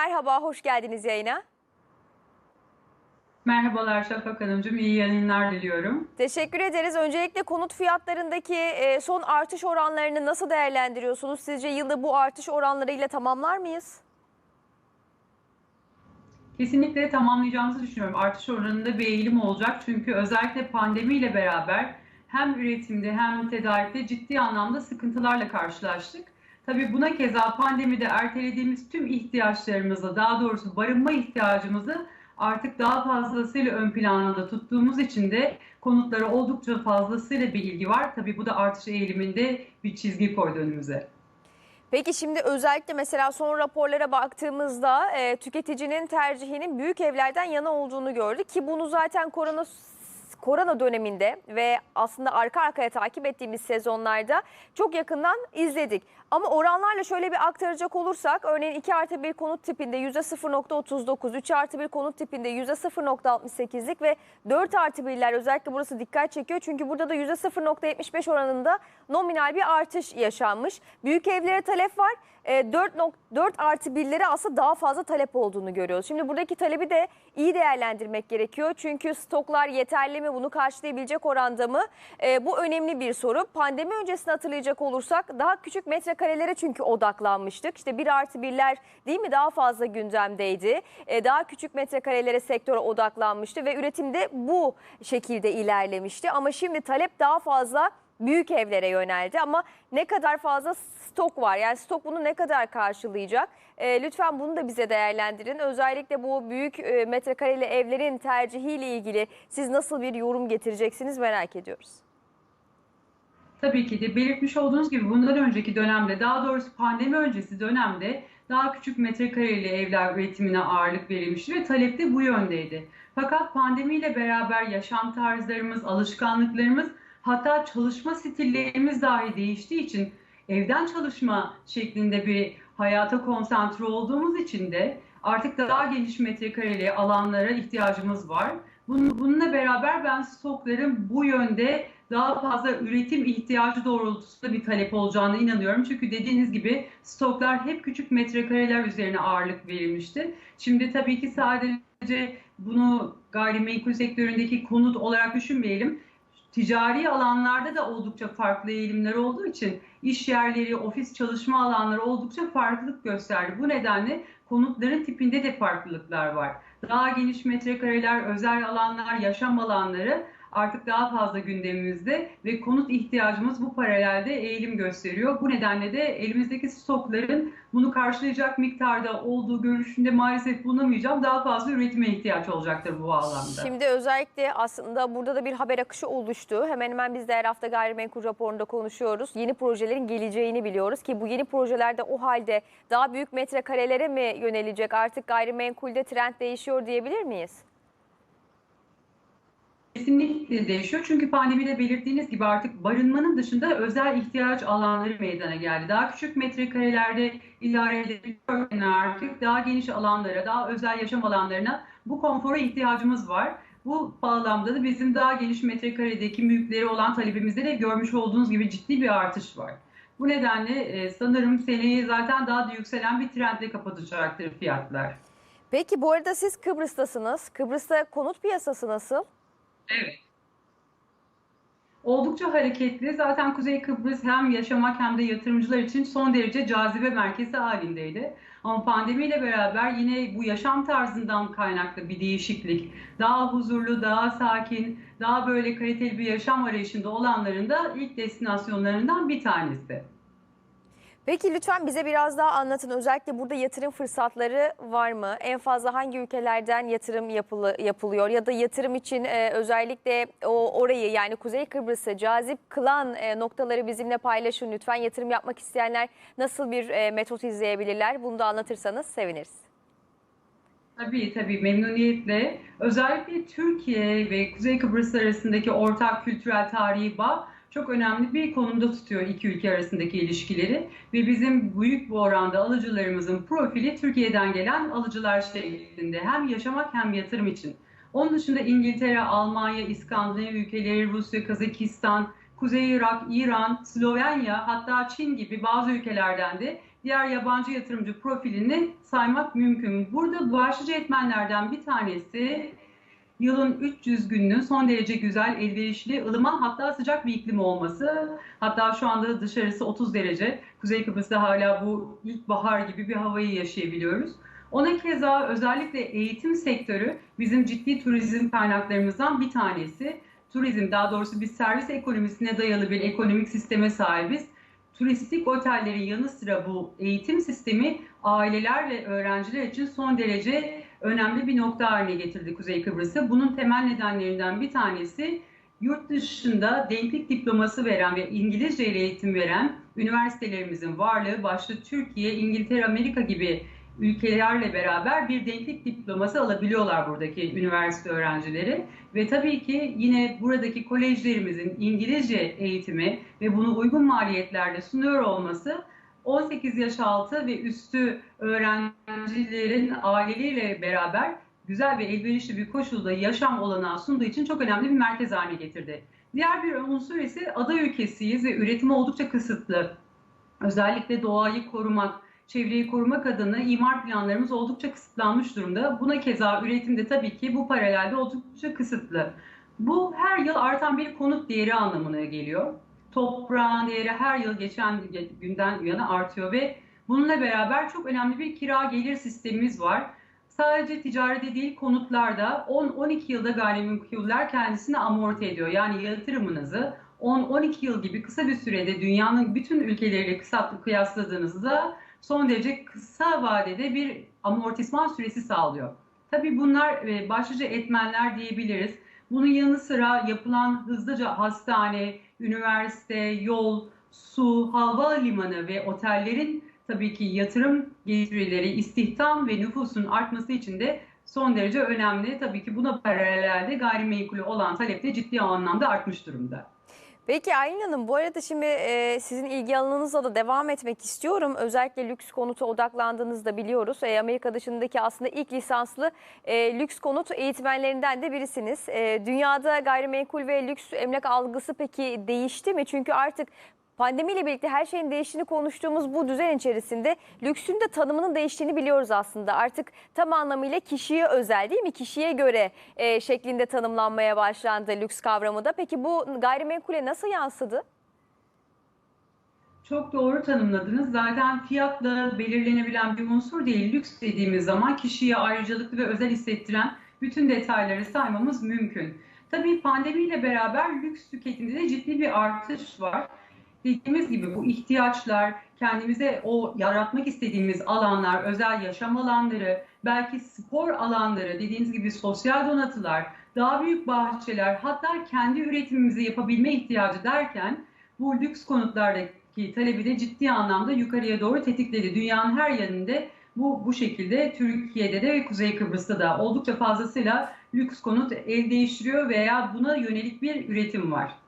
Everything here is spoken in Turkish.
merhaba, hoş geldiniz yayına. Merhabalar Şafak Hanımcığım, iyi yayınlar diliyorum. Teşekkür ederiz. Öncelikle konut fiyatlarındaki e, son artış oranlarını nasıl değerlendiriyorsunuz? Sizce yılda bu artış oranlarıyla tamamlar mıyız? Kesinlikle tamamlayacağımızı düşünüyorum. Artış oranında bir eğilim olacak. Çünkü özellikle pandemiyle beraber hem üretimde hem tedarikte ciddi anlamda sıkıntılarla karşılaştık. Tabii buna keza pandemide ertelediğimiz tüm ihtiyaçlarımızı, daha doğrusu barınma ihtiyacımızı artık daha fazlasıyla ön planda tuttuğumuz için de konutlara oldukça fazlasıyla bir ilgi var. Tabii bu da artış eğiliminde bir çizgi koydu önümüze. Peki şimdi özellikle mesela son raporlara baktığımızda e, tüketicinin tercihinin büyük evlerden yana olduğunu gördük ki bunu zaten korona korona döneminde ve aslında arka arkaya takip ettiğimiz sezonlarda çok yakından izledik. Ama oranlarla şöyle bir aktaracak olursak örneğin 2 artı 1 konut tipinde %0.39, 3 artı 1 konut tipinde %0.68'lik ve 4 artı 1'ler özellikle burası dikkat çekiyor. Çünkü burada da %0.75 oranında nominal bir artış yaşanmış. Büyük evlere talep var. 4, 4 artı 1'lere aslında daha fazla talep olduğunu görüyoruz. Şimdi buradaki talebi de iyi değerlendirmek gerekiyor. Çünkü stoklar yeterli mi bunu karşılayabilecek oranda mı? E, bu önemli bir soru. Pandemi öncesini hatırlayacak olursak daha küçük metrekarelere çünkü odaklanmıştık. İşte 1 artı 1'ler değil mi daha fazla gündemdeydi. E, daha küçük metrekarelere sektöre odaklanmıştı ve üretimde bu şekilde ilerlemişti. Ama şimdi talep daha fazla büyük evlere yöneldi ama ne kadar fazla stok var? Yani stok bunu ne kadar karşılayacak? E, lütfen bunu da bize değerlendirin. Özellikle bu büyük e, metrekareli evlerin tercihiyle ilgili siz nasıl bir yorum getireceksiniz merak ediyoruz. Tabii ki de belirtmiş olduğunuz gibi bundan önceki dönemde daha doğrusu pandemi öncesi dönemde daha küçük metrekareli evler üretimine ağırlık verilmişti ve talep de bu yöndeydi. Fakat pandemiyle beraber yaşam tarzlarımız, alışkanlıklarımız hatta çalışma stillerimiz dahi değiştiği için evden çalışma şeklinde bir hayata konsantre olduğumuz için de artık daha geniş metrekareli alanlara ihtiyacımız var. Bununla beraber ben stokların bu yönde daha fazla üretim ihtiyacı doğrultusunda bir talep olacağına inanıyorum. Çünkü dediğiniz gibi stoklar hep küçük metrekareler üzerine ağırlık verilmişti. Şimdi tabii ki sadece bunu gayrimenkul sektöründeki konut olarak düşünmeyelim ticari alanlarda da oldukça farklı eğilimler olduğu için iş yerleri, ofis çalışma alanları oldukça farklılık gösterdi. Bu nedenle konutların tipinde de farklılıklar var. Daha geniş metrekareler, özel alanlar, yaşam alanları artık daha fazla gündemimizde ve konut ihtiyacımız bu paralelde eğilim gösteriyor. Bu nedenle de elimizdeki stokların bunu karşılayacak miktarda olduğu görüşünde maalesef bulunamayacağım. Daha fazla üretime ihtiyaç olacaktır bu alanda. Şimdi özellikle aslında burada da bir haber akışı oluştu. Hemen hemen biz de her hafta gayrimenkul raporunda konuşuyoruz. Yeni projelerin geleceğini biliyoruz ki bu yeni projelerde o halde daha büyük metrekarelere mi yönelecek? Artık gayrimenkulde trend değişiyor diyebilir miyiz? Kesinlikle değişiyor. Çünkü pandemide belirttiğiniz gibi artık barınmanın dışında özel ihtiyaç alanları meydana geldi. Daha küçük metrekarelerde idare edilebilir artık daha geniş alanlara, daha özel yaşam alanlarına bu konfora ihtiyacımız var. Bu bağlamda da bizim daha geniş metrekaredeki mülkleri olan talebimizde de görmüş olduğunuz gibi ciddi bir artış var. Bu nedenle e, sanırım seneyi zaten daha da yükselen bir trendle kapatacaktır fiyatlar. Peki bu arada siz Kıbrıs'tasınız. Kıbrıs'ta konut piyasası nasıl? Evet. Oldukça hareketli. Zaten Kuzey Kıbrıs hem yaşamak hem de yatırımcılar için son derece cazibe merkezi halindeydi. Ama pandemiyle beraber yine bu yaşam tarzından kaynaklı bir değişiklik, daha huzurlu, daha sakin, daha böyle kaliteli bir yaşam arayışında olanların da ilk destinasyonlarından bir tanesi. Peki lütfen bize biraz daha anlatın. Özellikle burada yatırım fırsatları var mı? En fazla hangi ülkelerden yatırım yapılı, yapılıyor? Ya da yatırım için e, özellikle o orayı yani Kuzey Kıbrıs'ı cazip kılan e, noktaları bizimle paylaşın lütfen. Yatırım yapmak isteyenler nasıl bir e, metot izleyebilirler? Bunu da anlatırsanız seviniriz. Tabii tabii memnuniyetle. Özellikle Türkiye ve Kuzey Kıbrıs arasındaki ortak kültürel tarihi bağ çok önemli bir konumda tutuyor iki ülke arasındaki ilişkileri ve bizim büyük bir oranda alıcılarımızın profili Türkiye'den gelen alıcılar şeklinde hem yaşamak hem yatırım için. Onun dışında İngiltere, Almanya, İskandinav ülkeleri, Rusya, Kazakistan, Kuzey Irak, İran, Slovenya hatta Çin gibi bazı ülkelerden de diğer yabancı yatırımcı profilini saymak mümkün. Burada başlıca etmenlerden bir tanesi yılın 300 gününün son derece güzel, elverişli, ılıman hatta sıcak bir iklim olması. Hatta şu anda dışarısı 30 derece. Kuzey Kıbrıs'ta hala bu ilkbahar gibi bir havayı yaşayabiliyoruz. Ona keza özellikle eğitim sektörü bizim ciddi turizm kaynaklarımızdan bir tanesi. Turizm daha doğrusu biz servis ekonomisine dayalı bir ekonomik sisteme sahibiz. Turistik otellerin yanı sıra bu eğitim sistemi aileler ve öğrenciler için son derece önemli bir nokta haline getirdi Kuzey Kıbrıs'ı. Bunun temel nedenlerinden bir tanesi yurt dışında denklik diploması veren ve İngilizce ile eğitim veren üniversitelerimizin varlığı başta Türkiye, İngiltere, Amerika gibi ülkelerle beraber bir denklik diploması alabiliyorlar buradaki üniversite öğrencileri. Ve tabii ki yine buradaki kolejlerimizin İngilizce eğitimi ve bunu uygun maliyetlerde sunuyor olması 18 yaş altı ve üstü öğrencilerin aileleriyle beraber güzel ve elverişli bir koşulda yaşam olanağı sunduğu için çok önemli bir merkez haline getirdi. Diğer bir unsur ise ada ülkesiyiz ve üretimi oldukça kısıtlı. Özellikle doğayı korumak, çevreyi korumak adına imar planlarımız oldukça kısıtlanmış durumda. Buna keza üretimde tabii ki bu paralelde oldukça kısıtlı. Bu her yıl artan bir konut değeri anlamına geliyor. Toprağın değeri her yıl geçen günden yana artıyor ve bununla beraber çok önemli bir kira gelir sistemimiz var. Sadece ticarede değil konutlarda 10-12 yılda gayrimenkuller kendisini amorti ediyor. Yani yatırımınızı 10-12 yıl gibi kısa bir sürede dünyanın bütün ülkeleriyle kıyasladığınızda son derece kısa vadede bir amortisman süresi sağlıyor. Tabii bunlar e, başlıca etmenler diyebiliriz. Bunun yanı sıra yapılan hızlıca hastane, üniversite, yol, su, havalimanı ve otellerin tabii ki yatırım getirileri, istihdam ve nüfusun artması için de son derece önemli. Tabii ki buna paralelde gayrimenkulü olan talep de ciddi anlamda artmış durumda. Peki Aylin Hanım bu arada şimdi e, sizin ilgi alanınızla da devam etmek istiyorum. Özellikle lüks konuta odaklandığınızı da biliyoruz. E, Amerika dışındaki aslında ilk lisanslı e, lüks konut eğitmenlerinden de birisiniz. E, dünyada gayrimenkul ve lüks emlak algısı peki değişti mi? Çünkü artık pandemiyle birlikte her şeyin değiştiğini konuştuğumuz bu düzen içerisinde lüksün de tanımının değiştiğini biliyoruz aslında. Artık tam anlamıyla kişiye özel değil mi? Kişiye göre e, şeklinde tanımlanmaya başlandı lüks kavramı da. Peki bu gayrimenkule nasıl yansıdı? Çok doğru tanımladınız. Zaten fiyatla belirlenebilen bir unsur değil. Lüks dediğimiz zaman kişiye ayrıcalıklı ve özel hissettiren bütün detayları saymamız mümkün. Tabii pandemiyle beraber lüks tüketimde de ciddi bir artış var. Dediğimiz gibi bu ihtiyaçlar, kendimize o yaratmak istediğimiz alanlar, özel yaşam alanları, belki spor alanları, dediğiniz gibi sosyal donatılar, daha büyük bahçeler, hatta kendi üretimimizi yapabilme ihtiyacı derken bu lüks konutlardaki talebi de ciddi anlamda yukarıya doğru tetikledi. Dünyanın her yerinde bu bu şekilde Türkiye'de de ve Kuzey Kıbrıs'ta da oldukça fazlasıyla lüks konut el değiştiriyor veya buna yönelik bir üretim var.